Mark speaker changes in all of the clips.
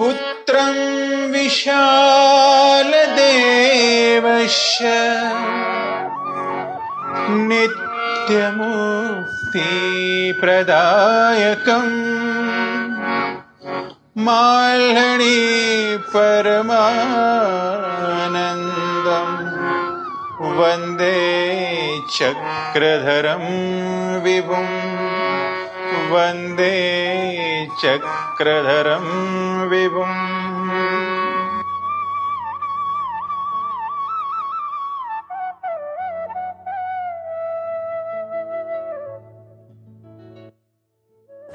Speaker 1: पुत्रं विशालदेवस्य नित्यमुक्तिप्रदायकम् माल्हणी परमानन्दम् वन्दे चक्रधरं विभुम् वन्दे चक्रधरं विभुम्।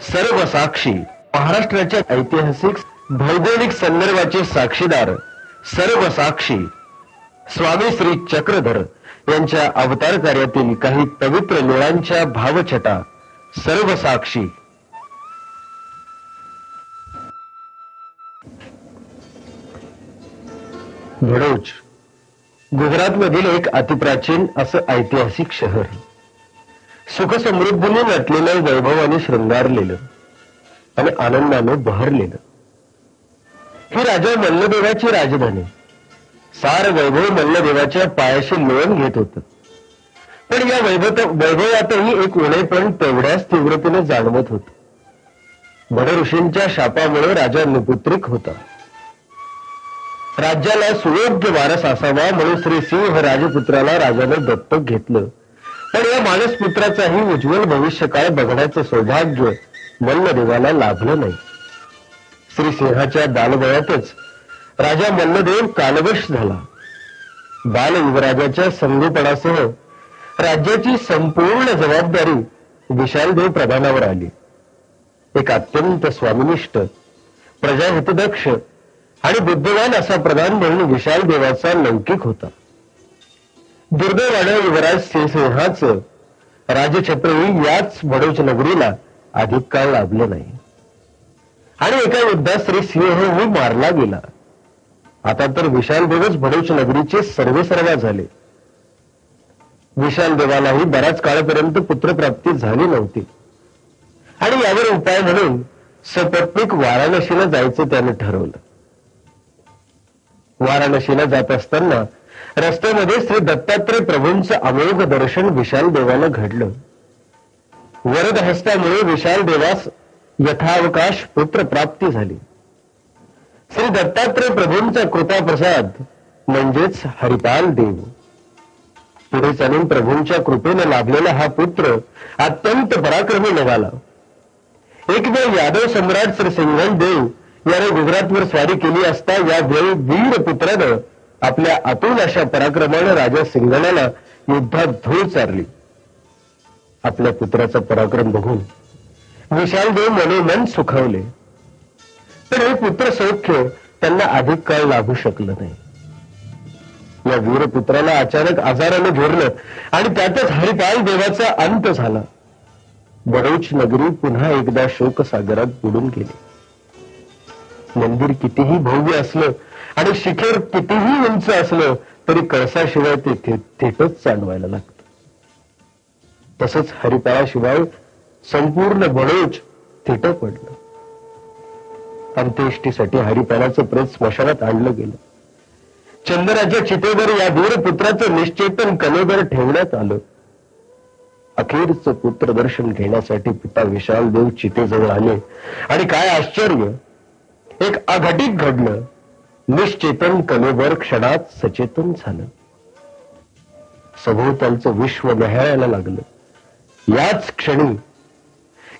Speaker 2: सर्व साक्षी महाराष्ट्राच्या ऐतिहासिक भौगोलिक संदर्भाचे साक्षीदार सर्व साक्षी स्वामी श्री चक्रधर यांच्या अवतार कार्यातील काही पवित्र लीळांच्या भावछटा सर्व साक्षी भडोच. गुजरात मधील एक अतिप्राचीन असं ऐतिहासिक शहर. सुखसमृद्धीने नटलेलं वैभवाने शृंगारलेलं आणि आनंदानं बहरलेलं. ही राजा मल्लदेवाची राजधानी. सार वैभव मल्लदेवाच्या पायाशी लोळून घेत होत. पण या वैभव वैभवातही एक उणेपण तेवढ्याच तीव्रतेने जाणवत होत. बड ऋषींच्या शापामुळे राजा निपुत्रिक होता. राज्याला सुयोग्य वारस असावा म्हणून श्री सिंह राजपुत्राला राजाने दत्तक घेतलं. पण या मानसपुत्राचाही उज्ज्वल भविष्यकाळ बघण्याचं सौभाग्य मल्लदेवाला लाभलं नाही. श्री सिंहाच्या बालवयातच राजा मल्लदेव कालवश झाला. बाल युवराजाच्या संगोपणासह राज्याची संपूर्ण जबाबदारी विशालदेव प्रधानावर आली. एक अत्यंत स्वामिनिष्ठ प्रजाहितदक्ष आणि बुद्धिमान असा प्रधान म्हणून विशाल देवाचा लौकिक होता. दुर्दैवानं युवराज सिंहसिंहाचं राजछत्रही याच बडोच नगरीला अधिक काळ लाभलं नाही. आणि एका युद्धात श्री सिंहही मारला गेला. आता तर विशाल देवच भडोच नगरीचे सर्वेसर्वा झाले. विशाल देवालाही बऱ्याच काळापर्यंत पुत्रप्राप्ती झाली नव्हती. आणि यावर उपाय म्हणून सपत्निक वाराणसीला जायचं त्याने ठरवलं. वाराणसीला जात असताना रस्त्यामध्ये श्री दत्तात्रय प्रभूंचं अमोघ दर्शन विशाल देवाला घडलं. वरद हस्त्यामुळे विशाल देवास यथावकाश पुत्र प्राप्ती झाली. श्री दत्तात्रय प्रभूंचा कृपाप्रसाद म्हणजेच हरिपाल देव. पुढे चालून प्रभूंच्या कृपेने लाभलेला हा पुत्र अत्यंत पराक्रमी निघाला. एक वेळ यादव सम्राट श्री सिंघन देव याने गुजरातवर स्वारी केली असता या वेळी वीर पुत्रानं आपल्या अतुल अशा पराक्रमानं राजा सिंघनाला युद्धात धूळ चारली. आपल्या पुत्राचा पराक्रम बघून विशालदेव मनोमन सुखावले. पण हे पुत्र सौख्य त्यांना अधिक काळ लाभू शकलं नाही. या वीरपुत्राला अचानक आजारानं घेरलं आणि त्यातच हरिपाल देवाचा अंत झाला. बडोच नगरी पुन्हा एकदा शोकसागरात बुडून गेली. मंदिर कितीही भव्य असलं आणि शिखर कितीही उंच असलं तरी कळसाशिवाय ते थे- थेटच चालवायला लागतं. तसंच हरिपाळाशिवाय संपूर्ण बडोच थेट पडलं. अंत्येष्टीसाठी हरिपालाचं प्रेत स्मशानात आणलं गेलं. चंद्राच्या चितेवर या दूरपुत्राचं निश्चेतन कलेवर ठेवण्यात आलं. अखेरचं पुत्र दर्शन घेण्यासाठी पिता विशाल देव चितेजवळ आले. आणि काय आश्चर्य एक अघटित घडलं. निश्चेतन कलेवर क्षणात सचेतन झालं. सभोवतालचं विश्व न्याहाळायला लागलं. याच क्षणी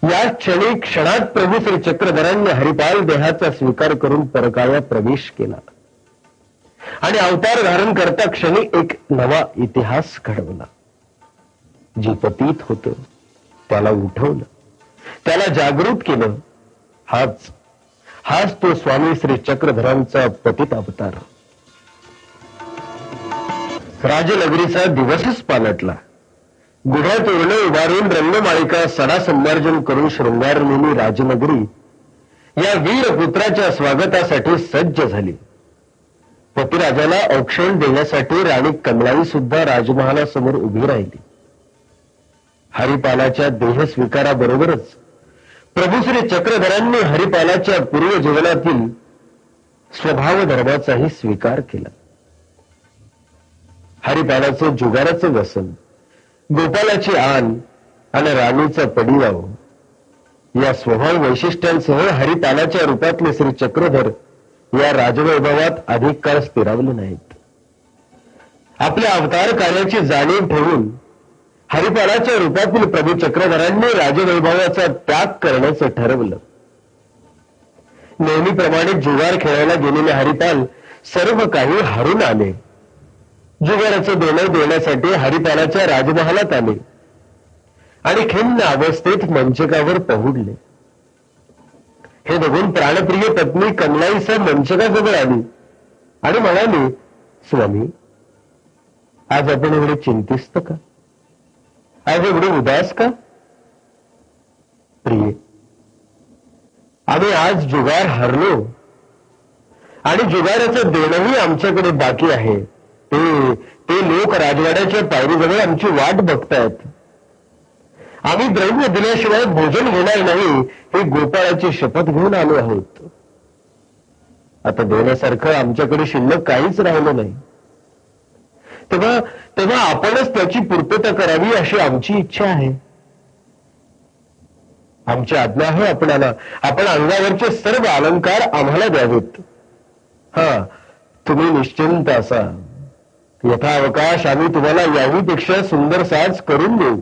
Speaker 2: याच क्षणी क्षणात प्रभू श्री चक्रधरांनी हरिपाल देहाचा स्वीकार करून परकाव्या प्रवेश केला. आणि अवतार धारण करता क्षणी एक नवा इतिहास घडवला. जे पतीत होत त्याला उठवलं. त्याला जागृत केलं. हाच हाच तो स्वामी श्री चक्रधरांचा पतित अवतार. राजनगरीचा दिवसच पालटला. गुढ्या तोरण उभारून रंगमाळिका सडा संमार्जन करून शृंगारलेली राजनगरी. या वीरपुत्राच्या स्वागतासाठी सज्ज झाली. पतिराजाला औक्षण देण्यासाठी राणी कमलाई सुद्धा राजमहालासमोर उभी राहिली. हरिपालाच्या देह स्वीकाराबरोबरच प्रभू श्री चक्रधरांनी हरिपालाच्या पूर्व जीवनातील स्वभाव धर्माचाही स्वीकार केला. हरिपालाचं जुगाराचं व्यसन गोपालाची आण आणि राणीचा पडिवाव या स्वभाव वैशिष्ट्यांसह हरिपालाच्या रूपातले श्री चक्रधर या राजवैभवात अधिक काळ स्थिरावले नाहीत. आपल्या अवतार कार्याची जाणीव ठेवून हरिपालाच्या रूपातील प्रभू चक्रधरांनी राजवैभवाचा त्याग करण्याचं ठरवलं. नेहमीप्रमाणे जुगार खेळायला गेलेले हरिपाल सर्व काही हरून आले. जुगाराचं देणं देण्यासाठी हरिपालाच्या राजमहालात आले. आणि खिन्न अवस्थेत मंचकावर पहुडले. हे बघून प्राणप्रिय पत्नी कमलाईसह मंचकाजवळ आली आणि म्हणाली स्वामी आज आपण एवढे चिंतिस्त का? अरे एवढे उदास का? प्रिय। आम्ही आज जुगार हरलो आणि जुगाराचं देणंही आमच्याकडे बाकी आहे. ते ते लोक राजवाड्याच्या पायरीजवळ आमची वाट बघतायत. आम्ही द्रव्य दिल्याशिवाय भोजन घेणार नाही हे गोपाळाची शपथ घेऊन आलो आहोत. आता देण्यासारखं आमच्याकडे शिल्लक काहीच राहिलं नाही. तेव्हा तेव्हा आपणच त्याची पूर्तता करावी अशी आमची इच्छा आहे. आमची आज्ञा आहे आपणाला. आपण अंगावरचे सर्व अलंकार आम्हाला द्यावेत. हा तुम्ही निश्चिंत असा. यथावकाश आम्ही तुम्हाला याहीपेक्षा सुंदर साज करून देऊ.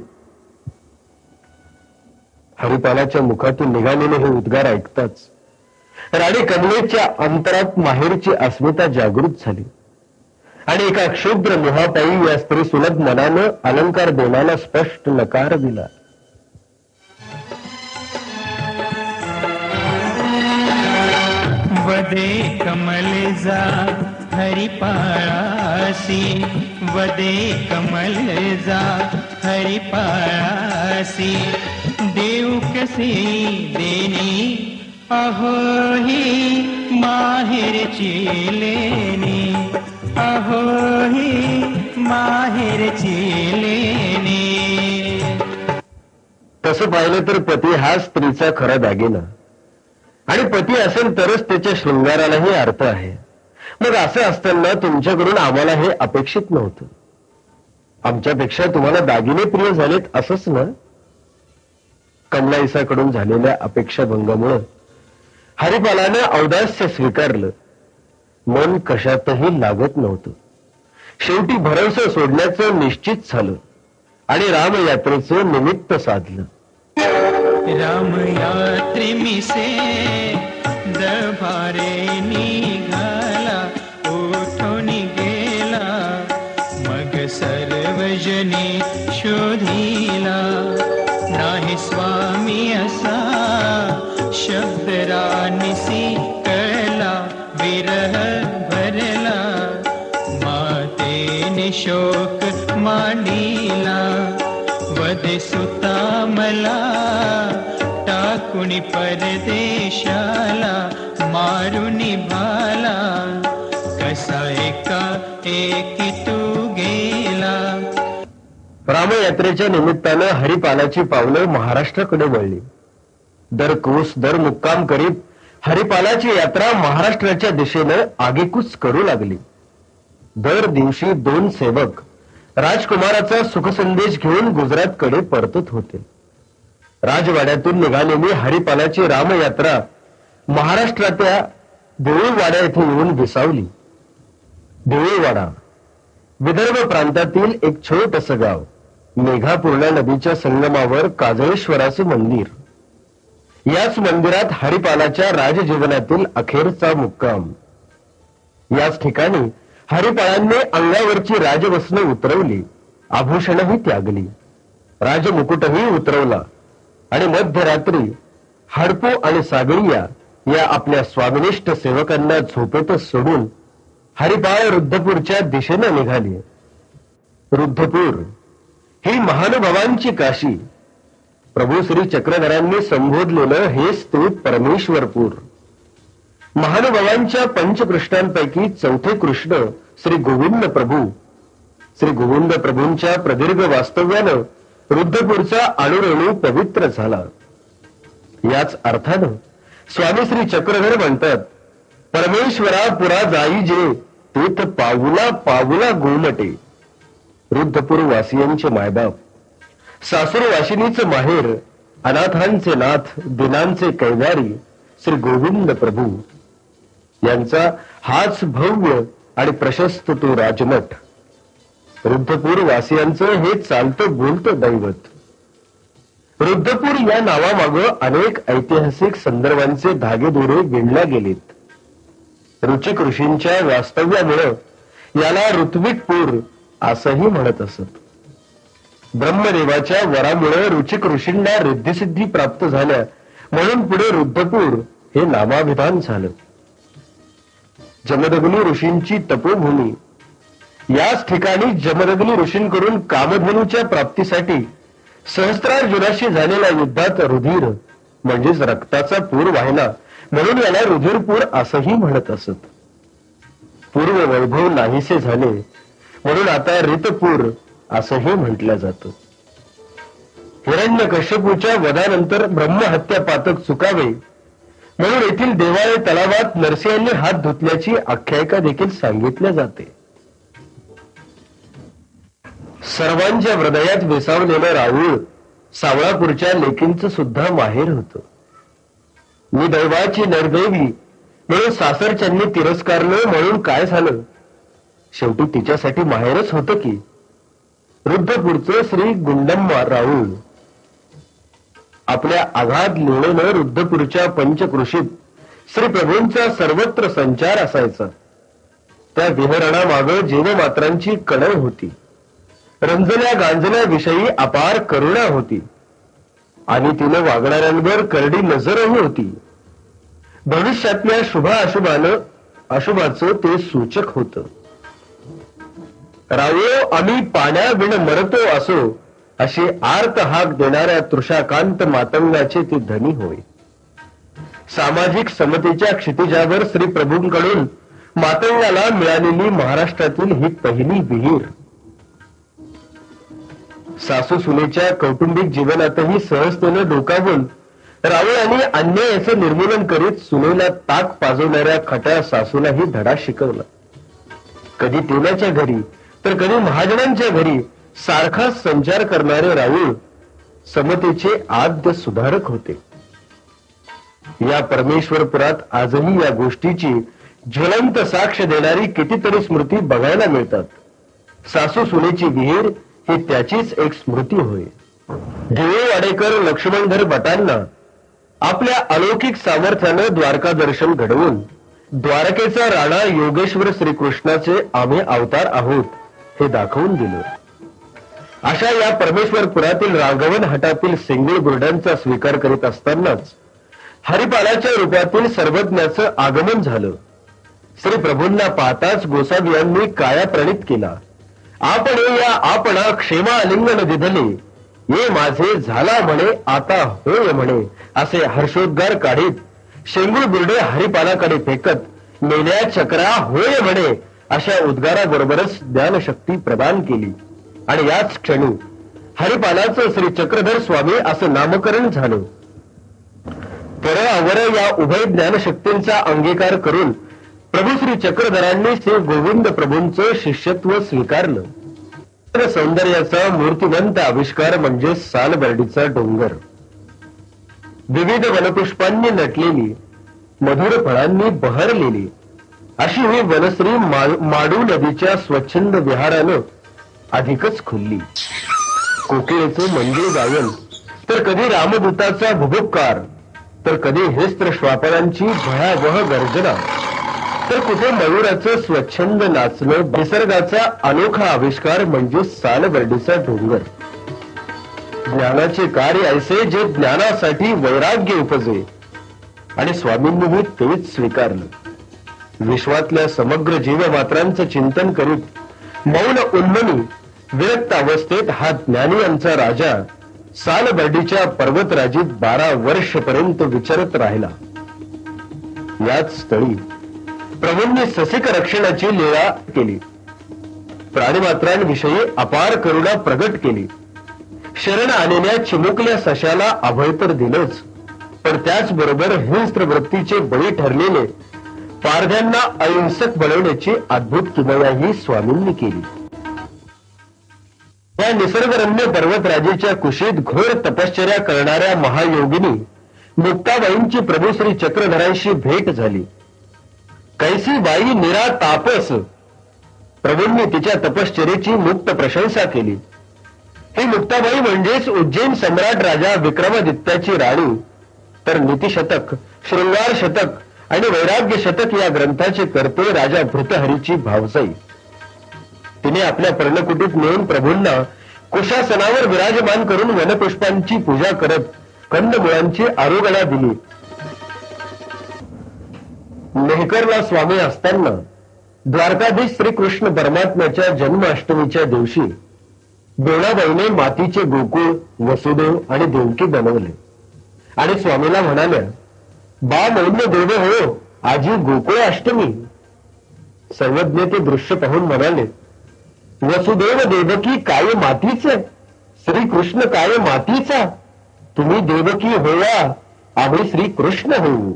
Speaker 2: हरिपालाच्या मुखातून निघालेले हे उद्गार ऐकताच राणी कमलेच्या अंतरात माहेरची अस्मिता जागृत झाली. आणि एका क्षुद्र मोहापायी या स्त्री सुलभ मनानं अलंकार देण्याला स्पष्ट नकार दिला.
Speaker 3: वदे कमल जा हरिपाळासी वदे कमल जा हरिपाळासी देव कसे देणे? अहो ही माहेरची लेणी. अहो माहेरची लेणी
Speaker 2: तसं पाहिलं तर पती हा स्त्रीचा खरा दागिना. आणि पती असेल तरच त्याच्या शृंगारालाही अर्थ आहे. मग असं असताना तुमच्याकडून आम्हाला हे अपेक्षित नव्हतं. आमच्यापेक्षा तुम्हाला दागिने प्रिय झालेत असंच ना? कमलाईसाकडून झालेल्या अपेक्षाभंगामुळं हरिपालानं औदास्य स्वीकारलं. मन कशातही लागत नव्हतं. शेवटी भरवसा सोडण्याचं निश्चित झालं आणि रामयात्रेचं निमित्त साधलं.
Speaker 3: रामयात्री मिसे दभारे एकी तू गेला?
Speaker 2: रामयात्रेच्या निमित्तानं हरिपालाची पावलं महाराष्ट्राकडे वळली. दर कोस दर मुक्काम करीत हरिपालाची यात्रा महाराष्ट्राच्या दिशेनं आगेकूच करू लागली. दर दिवशी दोन सेवक राजकुमाराचा सुखसंदेश घेऊन गुजरातकडे परतत होते. राजवाड्यातून निघालेली हरिपालाची रामयात्रा महाराष्ट्रातल्या देऊळवाड्या येथे येऊन विसावली. देऊळवाडा. विदर्भ प्रांतातील एक छोटस गाव मेघापूर्णा नदीच्या संगमावर काजळेश्वराचे मंदिर. याच मंदिरात हरिपालाच्या राजजीवनातील अखेरचा मुक्काम. याच ठिकाणी हरिपाळांनी अंगावरची राजवस्न उतरवली आभूषणही त्यागली. राजमुकुटही उतरवला आणि मध्यरात्री हडपू आणि सागरिया या आपल्या स्वामिनिष्ठ सेवकांना झोपेतच सोडून हरिपाळ रुद्धपूरच्या दिशेनं निघाली. रुद्धपूर ही महानुभावांची काशी. प्रभू श्री चक्रधरांनी संबोधलेलं हे स्तूप परमेश्वरपूर. महानुभावांच्या पंचकृष्णांपैकी चौथे कृष्ण श्री गोविंद प्रभू. श्री गोविंद प्रभूंच्या प्रदीर्घ वास्तव्यानं रुद्धपूरचा अणुरेणू पवित्र झाला. याच अर्थानं स्वामी श्री चक्रधर म्हणतात परमेश्वरा पुरा जाई जे तेथ पाऊला पाऊला गोमटे. रुद्धपूर वासियांचे मायबाप सासूरवाशिनीच माहेर अनाथांचे नाथ दिनांचे कैवारी श्री गोविंद प्रभू. यांचा हाच भव्य आणि प्रशस्त तो राजमठ. रुद्धपूर वासियांचं हे चालतं बोलतं दैवत. रुद्धपूर या नावामागं अनेक ऐतिहासिक संदर्भांचे धागेदोरे विणल्या गेलेत. रुचिक ऋषींच्या वास्तव्यामुळं याला ऋत्विकपूर असंही म्हणत असत. ब्रह्मदेवाच्या वरामुळे रुचिक ऋषींना रिद्धिसिद्धी प्राप्त झाल्या म्हणून पुढे रुद्धपूर हे नामाभिधान झालं. जमदग्नी ऋषींची तपोभूमी. याच ठिकाणी जमदग्नी ऋषींकडून कामधेनूच्या प्राप्तीसाठी सहस्त्रार्जुनाशी झालेल्या युद्धात रुधिर म्हणजेच रक्ताचा पूर वाहिला म्हणून याला रुधिरपूर असंही म्हणत असत. पूर्व वैभव नाहीसे झाले म्हणून आता रितपूर असंही म्हटलं जातं. हिरण्य कश्यपूच्या वधानंतर ब्रह्महत्या पातक चुकावे म्हणून येथील देवाळे तलावात नरसिंहांनी हात धुतल्याची आख्यायिका देखील सांगितल्या जाते. सर्वांच्या हृदयात विसावलेलं राऊळ सावळापूरच्या लेकींचं सुद्धा माहेर होतं. मी दैवाची नरदेवी. म्हणून सासरच्यांनी तिरस्कारलं म्हणून काय झालं? शेवटी तिच्यासाठी माहेरच होतं की? रुद्धपूरचं श्री गुंडम्मा राऊळ. आपल्या आघात लिहिणेनं रुद्धपूरच्या पंचकृषीत श्री प्रभूंचा सर्वत्र संचार असायचा. त्या विहरणामागं जीवमात्रांची कणव होती. रंजल्या गांजल्याविषयी अपार करुणा होती. आणि तिने वागणाऱ्यांवर करडी नजरही होती. भविष्यातल्या शुभाअशुभानं अशुभाचं ते सूचक होत. रावो आम्ही पाण्याविण मरतो असो अशी आर्त हाक देणाऱ्या तृषाकांत मातंगाचे ते धनी होय. सामाजिक समतेच्या क्षितिजावर श्री प्रभूंकडून मातंगाला मिळालेली महाराष्ट्रातील ही पहिली विहीर. सासू सुनेच्या कौटुंबिक जीवनातही सहजतेनं डोकावून रावळांनी अन्यायाचं निर्मूलन करीत सुनेला ताक पाजवणाऱ्या खट्या सासूलाही धडा शिकवला. कधी तेलाच्या घरी तर कधी महाजनांच्या घरी सारखा संचार करणारे राऊळ समतेचे आद्य सुधारक होते. या परमेश्वरपुरात आजही या गोष्टीची ज्वलंत साक्ष देणारी कितीतरी स्मृती बघायला मिळतात. सासू सुनेची विहीर ही त्याचीच एक स्मृती होय. देऊ वाडेकर लक्ष्मणधर भटांना आपल्या अलौकिक सामर्थ्यानं द्वारका दर्शन घडवून द्वारकेचा राणा योगेश्वर श्रीकृष्णाचे आम्ही अवतार आहोत हे दाखवून दिलं. अशा या परमेश्वरपुरातील राघवन हटातील सिंगुळ बुर्डांचा स्वीकार करीत असतानाच हरिपालाच्या रूपातील सर्वज्ञाचं आगमन झालं. श्री प्रभूंना पाहताच गोसावियांनी काया प्रणित केला. आपण या आपणा क्षेमा आलिंगन दिधले मी माझे झाला म्हणे आता होय म्हणे असे हर्षोद्गार काढीत शेंगूळ बुर्डे हरिपालाकडे फेकत मेल्या चक्रा होय म्हणे अशा उद्गाराबरोबरच ज्ञानशक्ती प्रदान केली. आणि याच क्षणी हरिपालाचं श्री चक्रधर स्वामी असं नामकरण झालं. पर अवर या उभय ज्ञानशक्तींचा अंगीकार करून प्रभू श्री चक्रधरांनी श्री गोविंद प्रभूंचं शिष्यत्व स्वीकारलं. सौंदर्याचा मूर्तिवंत आविष्कार म्हणजे सालबर्डीचा डोंगर. विविध वनपुष्पांनी नटलेली मधुर फळांनी बहरलेली अशी ही वनश्री माडू नदीच्या स्वच्छंद विहारानं अधिकच खुलली. कोकिळेचं मंदिर गायन तर कधी रामदूताचा भुभुपकार तर कधी हेस्त्र श्वापरांची भयावह गर्जना. तर कुठे मयुराचं स्वच्छंद नाचणं निसर्गाचा अनोखा आविष्कार म्हणजे सालबर्डीचा डोंगर. ज्ञानाचे कार्य ऐसे जे ज्ञानासाठी वैराग्य उपजे. आणि स्वामींनीही तेच स्वीकारलं. विश्वातल्या समग्र जीवमात्रांचं चिंतन करीत मौन उन्मनी विरक्त अवस्थेत हा ज्ञानी यांचा राजा सालबर्डीच्या पर्वतराजीत बारा वर्षपर्यंत विचारत राहिला. याच स्थळी प्रभूंनी ससिक रक्षणाची लीळा केली. प्राणीमात्रांविषयी अपार करुणा प्रगट केली. शरण आलेल्या चिमुकल्या सशाला अभय तर दिलंच. पण त्याचबरोबर हिंस्त्र वृत्तीचे बळी ठरलेले पारध्यांना अहिंसक बनवण्याची अद्भुत किमयाही स्वामींनी केली. या निसर्गरम्य पर्वतराजेच्या कुशीत घोर तपश्चर्या करणाऱ्या महायोगिनी मुक्ताबाईंची प्रभू श्री चक्रधरांशी भेट झाली. कैसी बाई निरा तापस. प्रभूंनी तिच्या तपश्चर्याची मुक्त प्रशंसा केली. ही मुक्ताबाई म्हणजेच उज्जैन सम्राट राजा विक्रमादित्याची राणी. तर नीतिशतक शृंगार शतक आणि वैराग्य शतक या ग्रंथाचे करते राजा भृतहरीची भावसाई. तिने आपल्या पर्णकुटीत नेऊन प्रभूंना कुशासनावर विराजमान करून वनपुष्पांची पूजा करत कंदमुळांची आरोगणा दिली. मेहकरला स्वामी असताना द्वारकाधीश श्रीकृष्ण परमात्म्याच्या जन्माष्टमीच्या दिवशी दोणाबाईने मातीचे गोकुळ वसुदेव आणि देवकी बनवले. आणि स्वामीला म्हणाल्या बा मौल्य देव हो आजी गोकुळ अष्टमी सर्वज्ञ ते दृश्य पाहून म्हणाले वसुदेव देवकी काय मातीच श्रीकृष्ण काय मातीचा तुम्ही देवकी होया आम्ही श्रीकृष्ण होऊ.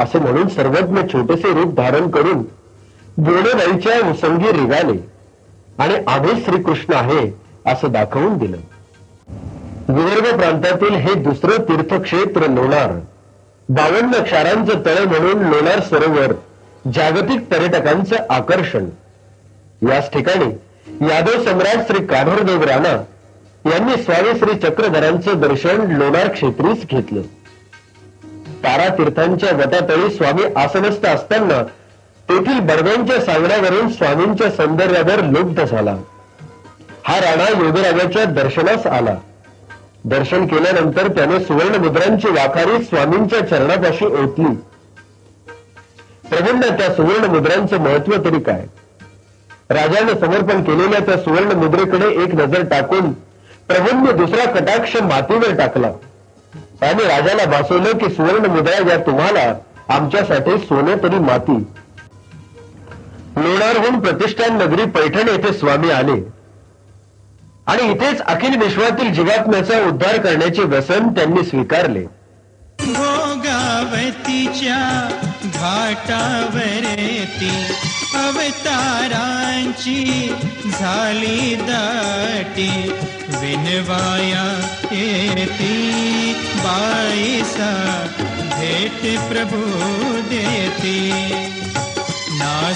Speaker 2: असे म्हणून सर्वज्ञ छोटेसे रूप धारण करून गोडेबाईच्या उसंगी रिगाले आणि आम्ही श्रीकृष्ण आहे असं दाखवून दिलं. विदर्भ प्रांतातील हे दुसरं तीर्थक्षेत्र लोणार बावन्न क्षारांचं तळ म्हणून लोणार सरोवर जागतिक पर्यटकांचं आकर्षण. याच ठिकाणी यादव सम्राट श्री काढोरदेव राणा यांनी स्वामी श्री चक्रधरांचं दर्शन लोणार क्षेत्रीच घेतलं. तारा तीर्थांच्या स्वामी आसनस्थ असताना तेथील बडव्यांच्या सांगण्यावरून स्वामींच्या सौंदर्यावर लुब्ध झाला. हा राणा योगराजाच्या दर्शनास आला. दर्शन केल्यानंतर त्याने सुवर्ण मुद्रांची वाखारी स्वामींच्या चरणापाशी ओतली. प्रभूंना त्या सुवर्ण मुद्रांचं महत्त्व तरी काय? राजाने समर्पण केलेल्या त्या सुवर्ण मुद्रेकडे एक नजर टाकून प्रभूंनी दुसरा कटाक्ष मातीवर टाकला. आणि राजाला भासवलं की सुवर्ण मुद्रा या तुम्हाला आमच्यासाठी सोने तरी माती. लोणारहून प्रतिष्ठान नगरी पैठण येथे स्वामी आले. आणि इथेच अखिल विश्वातील जीवात्म्याचा उद्धार करण्याचे व्यसन त्यांनी स्वीकारले.
Speaker 3: भोगावतीच्या घाटावरती अवतारांची झाली दाटी. विनवाया येती बाईसा भेट प्रभू देती. ना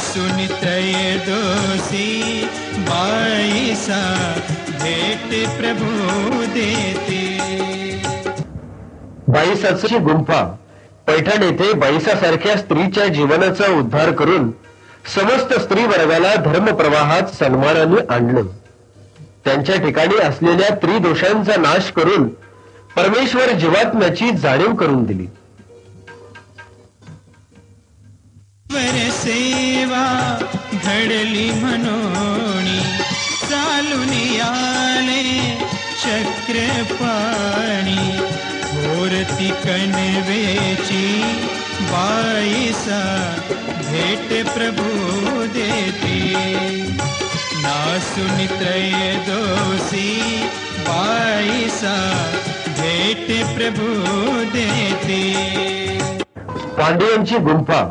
Speaker 3: तय दोषी बाईसा भेट प्रभू देते.
Speaker 2: बाईसाची गुंफा. पैठण येथे बाईसासारख्या स्त्रीच्या जीवनाचा उद्धार करून समस्त स्त्री वर्गाला धर्मप्रवाहात सन्मानाने आणलं. त्यांच्या ठिकाणी असलेल्या त्रिदोषांचा नाश करून परमेश्वर जीवात्म्याची जाणीव करून दिली.
Speaker 3: सेवा घडली म्हणून चालून आले चक्रपाणी. होरती कणवेची बाईसा भेट प्रभू देती. नासून त्रय दोषी बाईसा भेट प्रभू देते.
Speaker 2: पांडियांची गुंफा.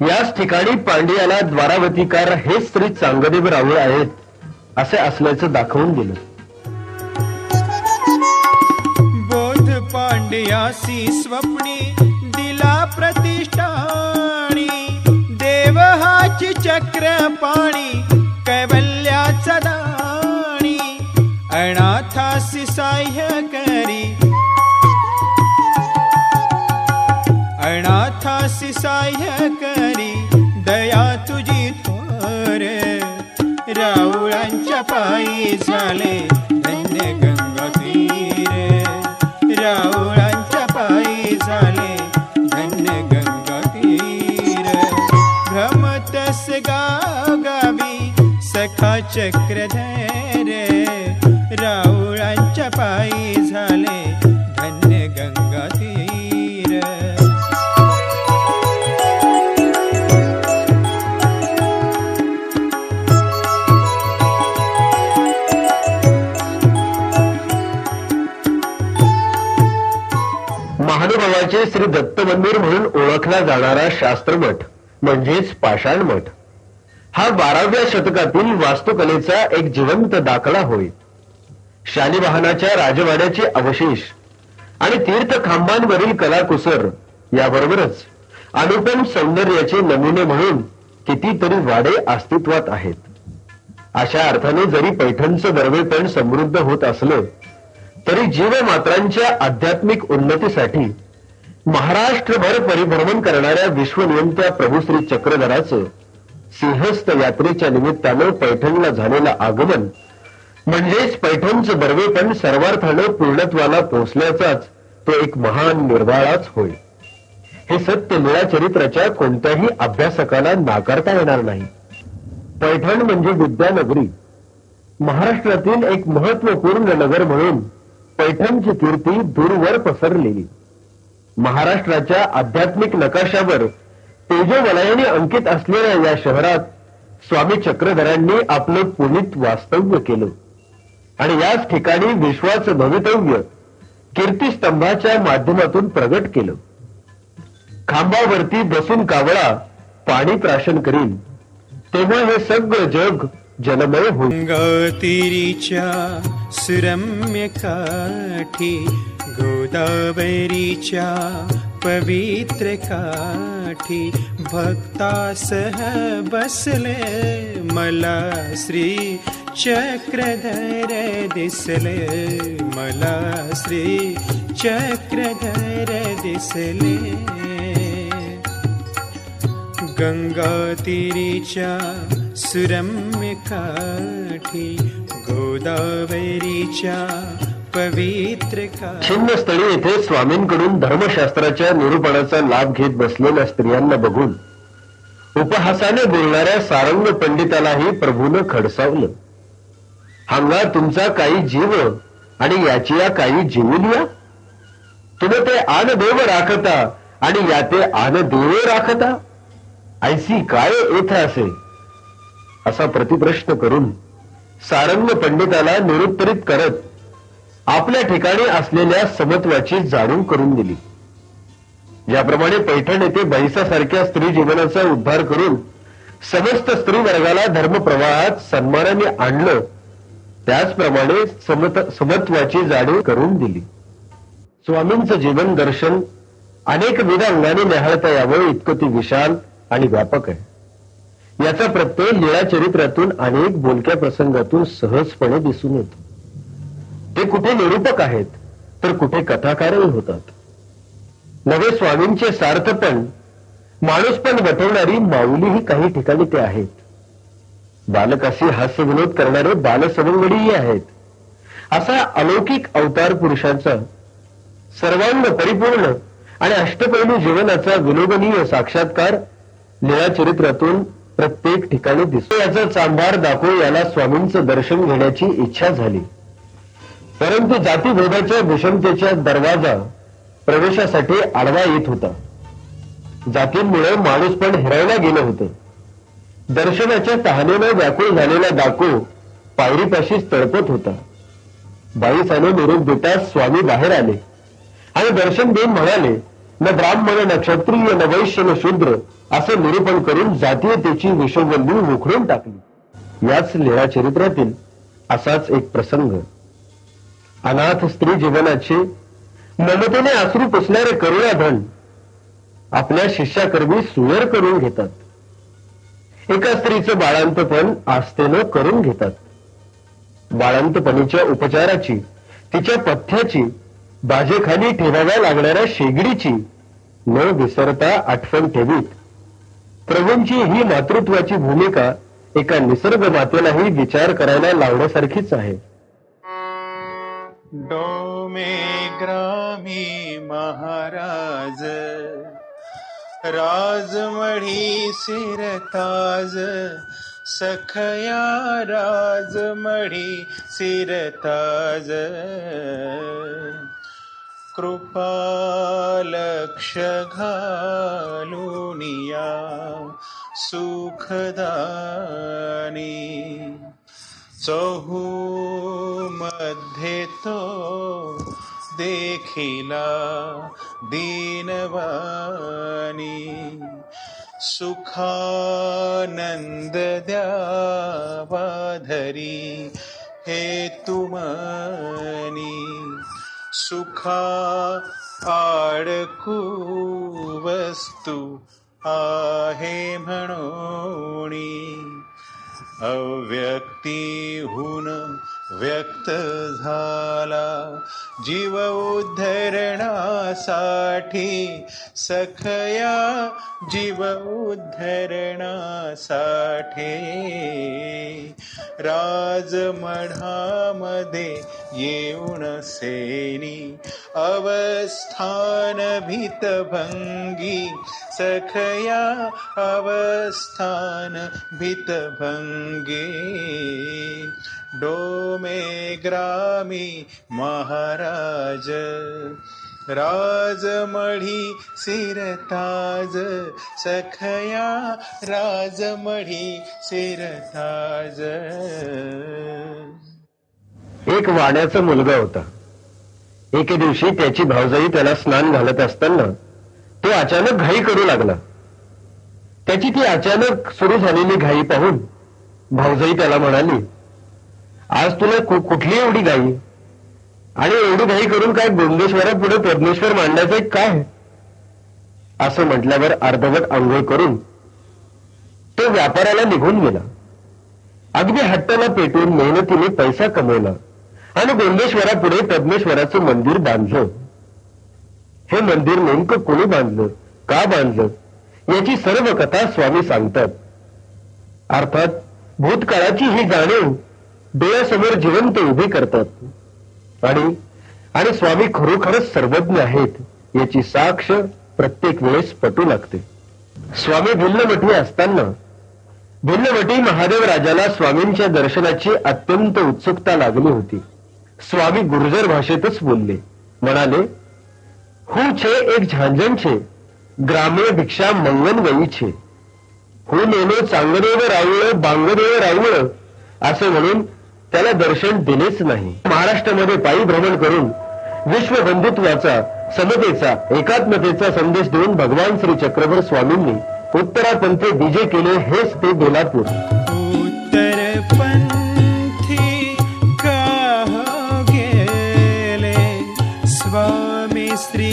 Speaker 2: याच ठिकाणी पांडियाला द्वारावतीकार हे स्त्री चांगदेव राहुळ आहेत असे असल्याचं दाखवून दिलं.
Speaker 3: बोध पांड्यासी स्वप्नी दिला प्रतिष्ठाणी देव हाची चक्र पाणी कैवल्याचा दाणी अनाथासी साह्य करी. अनाथासी साह्य करी दया तुझी थोर राऊळांच्या पायी झाले. चक्रधरे राऊळांच्या पायी झाले धन्य गंगा तीर.
Speaker 2: महानुभावाचे श्री दत्त मंदिर म्हणून ओळखला जाणारा शास्त्रमठ म्हणजेच पाषाणमठ. हा बाराव्या शतकातील वास्तुकलेचा एक जिवंत दाखला होय. शालिवाहनाच्या राजवाड्याचे अवशेष आणि तीर्थखांबांवरील कलाकुसर याबरोबरच अनुपम सौंदर्याचे नमुने म्हणून कितीतरी वाडे अस्तित्वात आहेत. अशा अर्थाने जरी पैठणचं दरवेपण समृद्ध होत असलं तरी जीवमात्रांच्या आध्यात्मिक उन्नतीसाठी महाराष्ट्रभर परिभ्रमण करणाऱ्या विश्वनियंत्या प्रभूश्री चक्रधराचं सिंहस्थ यात्रेच्या निमित्तानं पैठणला झालेलं आगमन. म्हणजेच पैठणचं दरवेपण सर्वार्थानं पूर्णत्वाला पोहोचल्याचाच तो एक महान निर्वाळाच होय. हे सत्य निळाचरित्राच्या कोणत्याही अभ्यासकाला नाकारता येणार नाही. पैठण म्हणजे विद्यानगरी. महाराष्ट्रातील एक महत्त्वपूर्ण नगर म्हणून पैठणची कीर्ती दूरवर पसरलेली. महाराष्ट्राच्या आध्यात्मिक नकाशावर तेजोवलयाने अंकित असलेल्या या शहरात स्वामी चक्रधरांनी आपलं पुनित वास्तव्य केलं. आणि याच ठिकाणी विश्वाचं भवितव्य कीर्तीस्तंभाच्या माध्यमातून प्रगट केलं. खांबावरती बसून कावळा पाणी प्राशन करील तेव्हा हे सगळं जग जलमय होईल.
Speaker 3: गंगातीरीच्या सुरम्य काठी गोदावरीच्या पवित्र काठी भक्तासह बसले मला श्री चक्रधर दिसले मला श्री चक्रधर दिसले. गंगातीरीच्या सुरम्य काठी गोदावरीच्या पवित्र
Speaker 2: छिन्नस्थळी येथे स्वामींकडून धर्मशास्त्राच्या निरूपणाचा लाभ घेत बसलेल्या स्त्रियांना बघून उपहासाने बोलणाऱ्या सारंग पंडितालाही प्रभूनं खडसावलं. हांगा तुमचा काही जीव आणि याची या काही जीवलिया तुम्ही ते आन देव राखता आणि या ते आनदेव राखता? ऐसी काय येथे असे? असा प्रतिप्रश्न करून सारंग पंडिताला निरुत्तरित करत आपल्या ठिकाणी असलेल्या समत्वाची जाणीव करून दिली. ज्याप्रमाणे पैठण येथे बैसासारख्या स्त्री जीवनाचा उद्धार करून समस्त स्त्री वर्गाला धर्म प्रवाहात सन्मानाने आणलं. त्याचप्रमाणे समत समत्वाची जाणीव करून दिली. स्वामींचं जीवन दर्शन अनेक विध अंगाने निहाळता यावं इतकं ती विशाल आणि व्यापक आहे. याचा प्रत्यय लीळा चरित्रातून अनेक बोलक्या प्रसंगातून सहजपणे दिसून येतो. ते कुठे निरूपक आहेत तर कुठे कथाकारही होतात. नवे स्वामींचे सार्थपण माणूसपण वटवणारी माऊलीही काही ठिकाणी ते आहेत. बालकाशी हास्य विनोद करणारे बालसवंगडीही आहेत. असा अलौकिक अवतार पुरुषांचा सर्वांग परिपूर्ण आणि अष्टपैलू जीवनाचा विलोभनीय साक्षात्कार लीळा चरित्रातून प्रत्येक ठिकाणी दिसतो. याचा चांभार दाखवून याला स्वामींचं दर्शन घेण्याची इच्छा झाली. परंतु जातीभेदाच्या विषमतेच्या दरवाजा प्रवेशासाठी आडवा येत होता. जातींमुळे माणूस पण हिरायला गेलं होतं. दर्शनाच्या तहानेनं व्याकुळ झालेला डाकू पायरीपाशीच तळपत होता. बाईसाने निरोप देताच स्वामी बाहेर आले. आणि दर्शन देऊन म्हणाले न ब्राह्मण न क्षत्रिय न वैश्य न शूद्र असे निरूपण करून जातीयतेची विषवल्ली उखडून टाकली. याच लीळा चरित्रातील असाच एक प्रसंग. अनाथ स्त्री जीवनाचे ममतेने आसरू पुसणारे करुणाधन आपल्या शिष्याकर्मी सुयर करून घेतात. एका स्त्रीचं बाळांतपण आस्थेनं करून घेतात. बाळांतपणीच्या उपचाराची तिच्या पथ्याची बाजेखाली ठेवाव्या लागणाऱ्या शेगडीची न विसरता आठवण ठेवीत. प्रभूंची ही मातृत्वाची भूमिका एका निसर्ग मातेलाही विचार करायला लावण्यासारखीच आहे.
Speaker 1: डोमे ग्रामी महाराज। राजमढी सिरताज सखया राजमढी सिरताज कृपा लक्ष घालुनिया सुखदानी चहू मध्ये तो देखिला दीनवानी
Speaker 3: सुखानंद द्यावाधरी हे तुमनी सुखा आडकू वस्तू आहे म्हणोणी अव्यक्तीहून व्यक्त झाला. जीव उद्धरणासाठी सखया जीव उद्धरणासाठी. राजमढामध्ये येऊन सेनी अवस्थान भीतभंगी सखया अवस्थान भितभंगे। डोमे ग्रामी महाराज। राजमढी सिरताज। सखया राजमढी सिरताज।
Speaker 2: एक वाड्याचा मुलगा होता. एके दिवशी त्याची भावजाई त्याला स्नान घालत असताना तो अचानक घाई करू लागला. त्याची ती अचानक सुरू झालेली घाई पाहून भाऊजाई त्याला म्हणाली आज तुला कु- कुठली एवढी घाई? आणि एवढी घाई करून काय गोंदेश्वरा पुढे पद्मेश्वर मांडायचं काय? असं म्हटल्यावर अर्धवट आंघोळ करून तो व्यापाराला निघून गेला. अगदी हट्टाला पेटून मेहनतीने पैसा कमवला आणि गोंदेश्वरापुढे पद्मेश्वराचं मंदिर बांधलं. हे मंदिर नेमकं कोणी बांधलं? का बांधलं? याची सर्व कथा स्वामी सांगतात. अर्थात भूतकाळाची ही जाणीव डोळ्यासमोर जिवंत उभी करतात. आणि आणि स्वामी खरोखरच सर्वज्ञ आहेत याची साक्ष प्रत्येक वेळेस पटू लागते. स्वामी भिल्लमठी असताना भिल्लमठी महादेव राजाला स्वामींच्या दर्शनाची अत्यंत उत्सुकता लागली होती. स्वामी गुर्जर भाषेतच बोलले. म्हणाले હું છે એક ઝાંઝણ છે ગ્રામે ભિક્ષા મંગન ગઈ છે હું नेलो चांगदेव रावळ बांगदेव रावळ असं म्हणून त्याला दर्शन दिलेच नाही महाराष्ट्रामध्ये पायी भ्रमण करून विश्व बंधुत्वाचा समतेचा एकात्मतेचा संदेश देऊन भगवान श्री चक्रधर स्वामींनी उत्तरापंथी विजय केले हेच ते बेलापूर
Speaker 4: उत्तरपन्थी श्री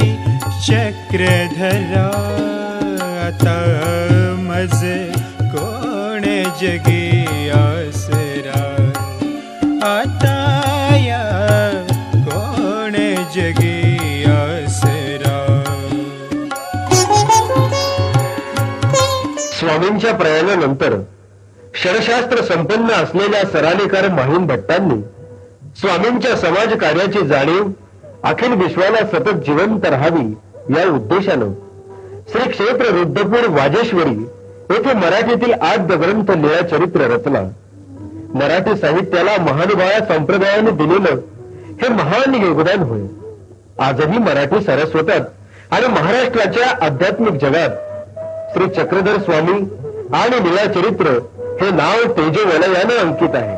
Speaker 4: चक्रधरा आता मज कोण जगे आसरा। आता या कोण जगे आसरा।
Speaker 2: स्वामींच्या प्रयाणानंतर क्षणशास्त्र संपन्न असलेल्या सरालेकार माहीम भट्टांनी स्वामींच्या समाज कार्याची जाणीव अखिल विश्वाला सतत जिवंत राहावी या उद्देशानं श्री क्षेत्र रुद्रपूर वाजेश्वरी येथे मराठीतील आद्य ग्रंथ निळा चरित्र रचला. मराठी साहित्याला महानुभावा संप्रदायाने दिलेलं हे महान योगदान होय. आजही मराठी सरस्वतात आणि महाराष्ट्राच्या आध्यात्मिक जगात श्री चक्रधर स्वामी आणि निळा चरित्र हे नाव तेजोवलयाने अंकित आहे.